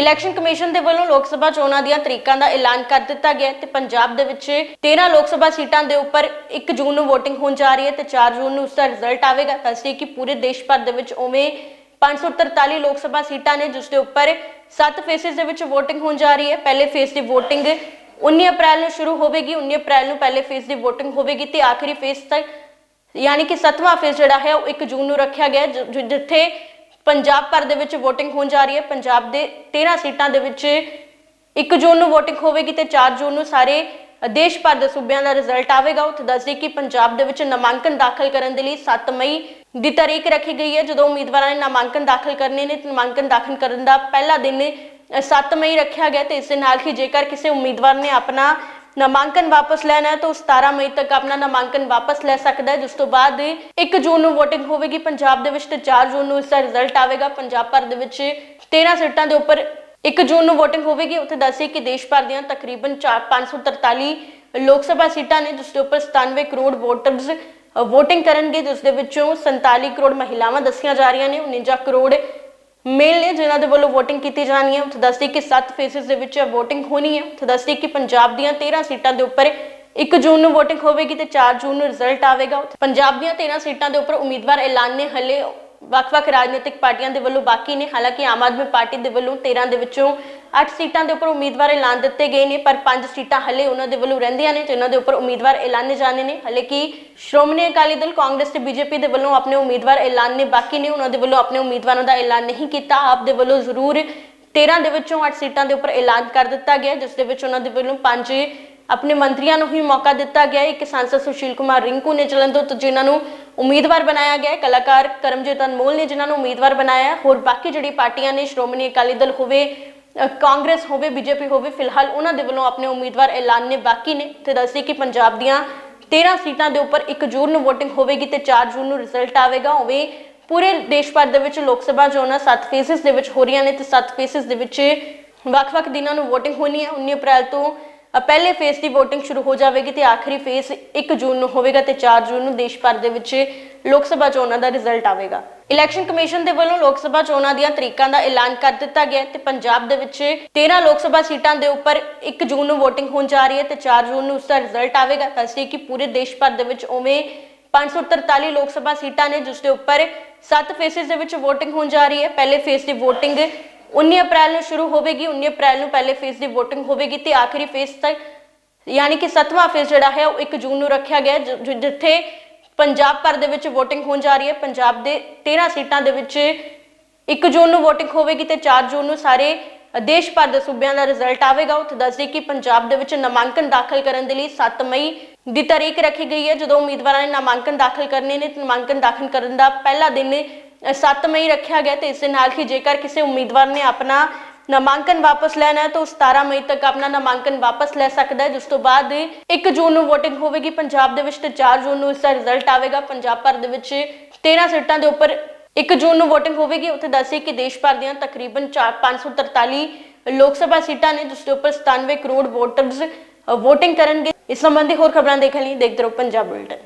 Election commission ਦੇ ਵੱਲੋਂ ਲੋਕ ਸਭਾ ਚੋਣਾਂ ਦੀਆਂ ਤਰੀਕਾਂ ਦਾ ਐਲਾਨ ਕਰ ਦਿੱਤਾ ਗਿਆ ਹੈ ਤੇ ਪੰਜਾਬ ਦੇ ਵਿੱਚ 13 ਲੋਕ ਸਭਾ ਸੀਟਾਂ ਦੇ ਉੱਪਰ 1 ਜੂਨ ਨੂੰ VOTING ਹੋਣ ਜਾ ਰਹੀ ਹੈ ਤੇ 4 ਜੂਨ ਨੂੰ ਉਸ ਦਾ ਰਿਜ਼ਲਟ ਆਵੇਗਾ ਦੱਸਦੇ ਕਿ ਪੂਰੇ ਦੇਸ਼ ਭਰ ਦੇ ਵਿੱਚ ਉਵੇਂ 543 ਲੋਕ ਸਭਾ ਸੀਟਾਂ ਨੇ ਜਿਸ ਦੇ ਉੱਪਰ 7 ਫੇਸਿਸ ਦੇ ਵਿੱਚ VOTING ਹੋਣ ਜਾ ਰਹੀ ਹੈ। ਪਹਿਲੇ ਫੇਸ ਦੀ VOTING 19 ਅਪ੍ਰੈਲ ਨੂੰ ਸ਼ੁਰੂ ਹੋਵੇਗੀ 19 ਅਪ੍ਰੈਲ ਨੂੰ ਪਹਿਲੇ ਫੇਸ ਦੀ VOTING ਹੋਵੇਗੀ ਤੇ ਆਖਰੀ ਫੇਸ ਤੱਕ, ਯਾਨੀ ਕਿ 7ਵਾਂ ਫੇਸ ਜਿਹੜਾ ਹੈ ਉਹ 1 ਜੂਨ ਨੂੰ ਰੱਖਿਆ ਗਿਆ ਜਿੱਥੇ ਪੰਜਾਬ ਭਰ ਦੇ ਵਿੱਚ VOTING ਹੋਣ ਜਾ ਰਹੀ ਹੈ। ਪੰਜਾਬ ਦੇ 13 ਸੀਟਾਂ ਦੇ ਵਿੱਚ 1 ਜੂਨ ਨੂੰ VOTING ਹੋਵੇਗੀ ਤੇ 4 ਜੂਨ ਨੂੰ ਸਾਰੇ ਦੇਸ਼ ਭਰ ਦੇ ਸੂਬਿਆਂ ਦਾ ਰਿਜ਼ਲਟ ਆਵੇਗਾ। ਉੱਥੇ ਦੱਸਦੇ ਕਿ ਪੰਜਾਬ ਦੇ ਵਿੱਚ ਨਾਮਾਂਕਨ ਦਾਖਲ ਕਰਨ ਦੇ ਲਈ 7 ਮਈ ਦੀ ਤਾਰੀਖ ਰੱਖੀ ਗਈ ਹੈ। ਜਦੋਂ ਉਮੀਦਵਾਰਾਂ ਨੇ ਨਾਮਾਂਕਨ ਦਾਖਲ ਕਰਨੇ ਨੇ ਨਾਮਾਂਕਨ ਦਾਖਲ ਕਰਨ ਦਾ ਪਹਿਲਾ ਦਿਨ ਅ, 7 ਮਈ ਰੱਖਿਆ ਗਿਆ ਤੇ ਇਸ ਦੇ ਨਾਲ ਹੀ ਜੇਕਰ ਕਿਸੇ ਉਮੀਦਵਾਰ ਨੇ ਆਪਣਾ ਨਾਮਾਂਕਨ ਵਾਪਸ ਲੈਣਾ ਹੈ, ਤਾਂ 17 ਮਈ ਤੱਕ ਆਪਣਾ ਨਾਮਾਂਕਨ ਵਾਪਸ ਲੈ ਸਕਦਾ ਹੈ, ਜਿਸ ਤੋਂ ਬਾਅਦ 1 ਜੂਨ ਨੂੰ VOTING ਹੋਵੇਗੀ। ਪੰਜਾਬ ਦੇ ਵਿੱਚ ਤੇ 4 ਜੂਨ ਨੂੰ ਇਸ ਦਾ ਰਿਜ਼ਲਟ ਆਵੇਗਾ। ਪੰਜਾਬ ਭਰ ਦੇ ਵਿੱਚ 13 ਸੀਟਾਂ ਦੇ ਉੱਪਰ 1 ਜੂਨ ਨੂੰ VOTING ਹੋਵੇਗੀ। ਉੱਥੇ ਦੱਸੇ ਕਿ ਦੇਸ਼ ਭਰ ਦੀਆਂ ਤਕਰੀਬਨ 4 543 ਲੋਕ ਸਭਾ ਸੀਟਾਂ ਨੇ, ਜਿਸ ਦੇ ਉੱਪਰ 97 ਕਰੋੜ ਵੋਟਰਸ VOTING ਕਰਨਗੇ, ਜਿਸ ਦੇ ਵਿੱਚੋਂ 47 ਕਰੋੜ ਮਹਿਲਾਵਾਂ ਦੱਸੀਆਂ ਜਾ ਰਹੀਆਂ ਨੇ 49 ਕਰੋੜ ਮੇਲ ਨੇ ਜਿਨ੍ਹਾਂ ਦੇ ਵੱਲੋਂ ਵੋਟਿੰਗ ਕੀਤੀ ਜਾਣੀ ਹੈ। ਉੱਥੇ ਦੱਸਦੇ ਕਿ 7 ਫੇਸਿਸ ਦੇ ਵਿੱਚ VOTING ਹੋਣੀ ਹੈ। ਉੱਥੇ ਦੱਸਦੇ ਕਿ ਪੰਜਾਬ ਦੀਆਂ 13 ਸੀਟਾਂ ਦੇ ਉੱਪਰ 1 ਜੂਨ ਨੂੰ VOTING ਹੋਵੇਗੀ ਤੇ 4 ਜੂਨ ਨੂੰ ਰਿਜ਼ਲਟ ਆਵੇਗਾ। ਪੰਜਾਬ ਦੀਆਂ 13 ਸੀਟਾਂ ਦੇ ਉੱਪਰ ਉਮੀਦਵਾਰ ਐਲਾਨ ਨੇ ਹਲੇ ਵੱਖ-ਵੱਖ ਰਾਜਨੀਤਿਕ ਪਾਰਟੀਆਂ ਦੇ ਵੱਲੋਂ ਬਾਕੀ ਨੇ। ਹਾਲਾਂਕਿ ਆਮ ਆਦਮੀ ਪਾਰਟੀ ਦੇ ਵੱਲੋਂ 13 ਦੇ ਵਿੱਚੋਂ 8 ਸੀਟਾਂ ਦੇ ਉੱਪਰ ਉਮੀਦਵਾਰ ਐਲਾਨ ਦਿੱਤੇ ਗਏ ਨੇ, ਪਰ 5 ਸੀਟਾਂ ਹਲੇ ਉਹਨਾਂ ਦੇ ਵੱਲੋਂ ਰਹਿੰਦੀਆਂ ਨੇ ਜਿਨ੍ਹਾਂ ਦੇ ਉੱਪਰ ਉਮੀਦਵਾਰ ਐਲਾਨੇ ਜਾਣੇ ਨੇ। ਹਲੇ ਕਿ ਸ਼੍ਰੋਮਣੀ ਅਕਾਲੀ ਦਲ, ਕਾਂਗਰਸ ਤੇ ਬੀਜੇਪੀ ਦੇ ਵੱਲੋਂ ਆਪਣੇ ਉਮੀਦਵਾਰ ਐਲਾਨ ਨੇ, ਬਾਕੀ ਨੇ ਉਹਨਾਂ ਦੇ ਵੱਲੋਂ ਆਪਣੇ ਉਮੀਦਵਾਰਾਂ ਦਾ ਐਲਾਨ ਨਹੀਂ ਕੀਤਾ। ਆਪ ਦੇ ਵੱਲੋਂ ਜ਼ਰੂਰ 13 ਦੇ ਵਿੱਚੋਂ 8 ਸੀਟਾਂ ਦੇ ਉੱਪਰ ਐਲਾਨ ਕਰ ਦਿੱਤਾ ਗਿਆ, ਜਿਸ ਦੇ ਵਿੱਚ ਉਹਨਾਂ ਦੇ ਵੱਲੋਂ 5 ਆਪਣੇ ਮੰਤਰੀਆਂ ਨੂੰ ਹੀ ਮੌਕਾ ਦਿੱਤਾ ਗਿਆ ਹੈ ਇੱਕ ਸੰਸਦ ਸੁਸ਼ੀਲ ਕੁਮਾਰ ਰਿੰਕੂ ਨੇ ਜਲੰਧਰ ਤੋਂ ਜਿਨ੍ਹਾਂ ਨੂੰ ਉਮੀਦਵਾਰ ਬਣਾਇਆ ਗਿਆ ਹੈ, ਕਲਾਕਾਰ ਕਰਮਜੀਤ ਅਨਮੋਲ ਨੇ ਜਿਨ੍ਹਾਂ ਨੂੰ ਉਮੀਦਵਾਰ ਬਣਾਇਆ ਹੋਰ ਬਾਕੀ ਜਿਹੜੀ ਪਾਰਟੀਆਂ ਨੇ, ਸ਼੍ਰੋਮਣੀ ਅਕਾਲੀ ਦਲ ਹੋਵੇ ਕਾਂਗਰਸ ਹੋਵੇ, ਬੀਜੇਪੀ ਹੋਵੇ, ਫਿਲਹਾਲ ਉਹਨਾਂ ਦੇ ਵੱਲੋਂ ਆਪਣੇ ਉਮੀਦਵਾਰ ਐਲਾਨ ਨੇ ਬਾਕੀ ਨੇ। ਤੇ ਦੱਸਦੇ ਕਿ ਪੰਜਾਬ ਦੀਆਂ 13 ਸੀਟਾਂ ਦੇ ਉੱਪਰ 1 ਜੂਨ ਨੂੰ VOTING ਹੋਵੇਗੀ ਤੇ 4 ਜੂਨ ਨੂੰ ਰਿਜ਼ਲਟ ਆਵੇਗਾ। ਉਵੇਂ ਪੂਰੇ ਦੇਸ਼ ਭਰ ਦੇ ਵਿੱਚ ਲੋਕ ਸਭਾ ਚੋਣਾਂ 7 ਫੇਸਿਸ ਦੇ ਵਿੱਚ ਹੋ ਰਹੀਆਂ ਨੇ ਤੇ 7 ਫੇਸਿਸ ਦੇ ਵਿੱਚ ਵੱਖ-ਵੱਖ ਦਿਨਾਂ ਨੂੰ VOTING ਹੋਣੀ ਹੈ। 19 ਅਪ੍ਰੈਲ ਤੋਂ ਪਹਿਲੇ ਫੇਸ ਦੀ VOTING ਸ਼ੁਰੂ ਹੋ ਜਾਵੇਗੀ ਤੇ ਆਖਰੀ ਫੇਸ 1 ਜੂਨ ਨੂੰ ਹੋਵੇਗਾ ਤੇ 4 ਜੂਨ ਨੂੰ ਦੇਸ਼ ਭਰ ਦੇ ਵਿੱਚ ਲੋਕ ਸਭਾ ਚੋਣਾਂ ਦਾ ਰਿਜ਼ਲਟ ਆਵੇਗਾ। ਇਲੈਕਸ਼ਨ ਕਮਿਸ਼ਨ ਦੇ ਵੱਲੋਂ ਲੋਕ ਸਭਾ ਚੋਣਾਂ ਦੀਆਂ ਤਰੀਕਾਂ ਦਾ ਐਲਾਨ ਕਰ ਦਿੱਤਾ ਗਿਆ ਤੇ ਪੰਜਾਬ ਦੇ ਵਿੱਚ 13 ਲੋਕ ਸਭਾ ਸੀਟਾਂ ਦੇ ਉੱਪਰ 1 ਜੂਨ ਨੂੰ VOTING ਹੋਣ ਜਾ ਰਹੀ ਹੈ ਤੇ 4 ਜੂਨ ਨੂੰ ਉਸ ਦਾ ਰਿਜ਼ਲਟ ਆਵੇਗਾ ਦੱਸਦੇ ਕਿ ਪੂਰੇ ਦੇਸ਼ ਭਰ ਦੇ ਵਿੱਚ ਉਵੇਂ 543 ਲੋਕ ਸਭਾ ਸੀਟਾਂ ਨੇ ਜਿਸ ਦੇ ਉੱਪਰ 7 ਫੇਸਿਸ ਦੇ ਵਿੱਚ VOTING ਹੋਣ ਜਾ ਰਹੀ ਹੈ। ਪਹਿਲੇ ਫੇਸ ਦੀ VOTING 19 ਅਪ੍ਰੈਲ ਨੂੰ ਸ਼ੁਰੂ ਹੋਵੇਗੀ 19 ਅਪ੍ਰੈਲ ਨੂੰ ਪਹਿਲੇ ਫੇਸ ਦੀ VOTING ਹੋਵੇਗੀ ਤੇ ਆਖਰੀ ਫੇਸ ਤੱਕ, ਯਾਨੀ ਕਿ 7ਵਾਂ ਫੇਸ ਜਿਹੜਾ ਹੈ ਉਹ 1 ਜੂਨ ਨੂੰ ਰੱਖਿਆ ਗਿਆ ਜਿੱਥੇ ਪੰਜਾਬ ਭਰ ਦੇ ਵਿੱਚ VOTING ਹੋਣ ਜਾ ਰਹੀ ਹੈ। ਪੰਜਾਬ ਦੇ 13 ਸੀਟਾਂ ਦੇ ਵਿੱਚ 1 ਜੂਨ ਨੂੰ VOTING ਹੋਵੇਗੀ ਤੇ 4 ਜੂਨ ਨੂੰ ਸਾਰੇ ਦੇਸ਼ ਭਰ ਦੇ ਸੂਬਿਆਂ ਦਾ ਰਿਜ਼ਲਟ ਆਵੇਗਾ। ਉੱਥੇ ਦੱਸਦੇ ਕਿ ਪੰਜਾਬ ਦੇ ਵਿੱਚ ਨਾਮਾਂਕਨ ਦਾਖਲ ਕਰਨ ਦੇ ਲਈ 7 ਮਈ ਦੀ ਤਾਰੀਖ ਰੱਖੀ ਗਈ ਹੈ। ਜਦੋਂ ਉਮੀਦਵਾਰਾਂ ਨੇ ਨਾਮਾਂਕਨ ਦਾਖਲ ਕਰਨੇ ਨੇ ਨਾਮਾਂਕਨ ਦਾਖਲ ਕਰਨ ਦਾ ਪਹਿਲਾ ਦਿਨ 7 ਮਈ ਰੱਖਿਆ ਗਿਆ ਤੇ ਇਸ ਦੇ ਨਾਲ ਹੀ ਜੇਕਰ ਕਿਸੇ ਉਮੀਦਵਾਰ ਨੇ ਆਪਣਾ ਨਾਮਾਂਕਨ ਵਾਪਸ ਲੈਣਾ ਹੈ, ਤਾਂ 17 ਮਈ ਤੱਕ ਆਪਣਾ ਨਾਮਾਂਕਨ ਵਾਪਸ ਲੈ ਸਕਦਾ ਹੈ, ਜਿਸ ਤੋਂ ਬਾਅਦ 1 ਜੂਨ ਨੂੰ VOTING ਹੋਵੇਗੀ। ਪੰਜਾਬ ਦੇ ਵਿੱਚ ਤੇ 4 ਜੂਨ ਨੂੰ ਇਸ ਦਾ ਰਿਜ਼ਲਟ ਆਵੇਗਾ। ਪੰਜਾਬ ਭਰ ਦੇ ਵਿੱਚ 13 ਸੀਟਾਂ ਦੇ ਉੱਪਰ 1 ਜੂਨ ਨੂੰ VOTING ਹੋਵੇਗੀ। ਉੱਥੇ ਦੱਸੇ ਕਿ ਦੇਸ਼ ਭਰ ਦੀਆਂ ਤਕਰੀਬਨ 4 543 ਲੋਕ ਸਭਾ ਸੀਟਾਂ ਨੇ, ਜਿਸ ਦੇ ਉੱਪਰ 97 ਕਰੋੜ ਵੋਟਰਸ VOTING ਕਰਨਗੇ। ਇਸ ਸੰਬੰਧੀ ਹੋਰ ਖਬਰਾਂ ਦੇਖਣ ਲਈ ਦੇਖਦੇ ਰਹੋ ਪੰਜਾਬ ਬੁਲੇਟਿਨ।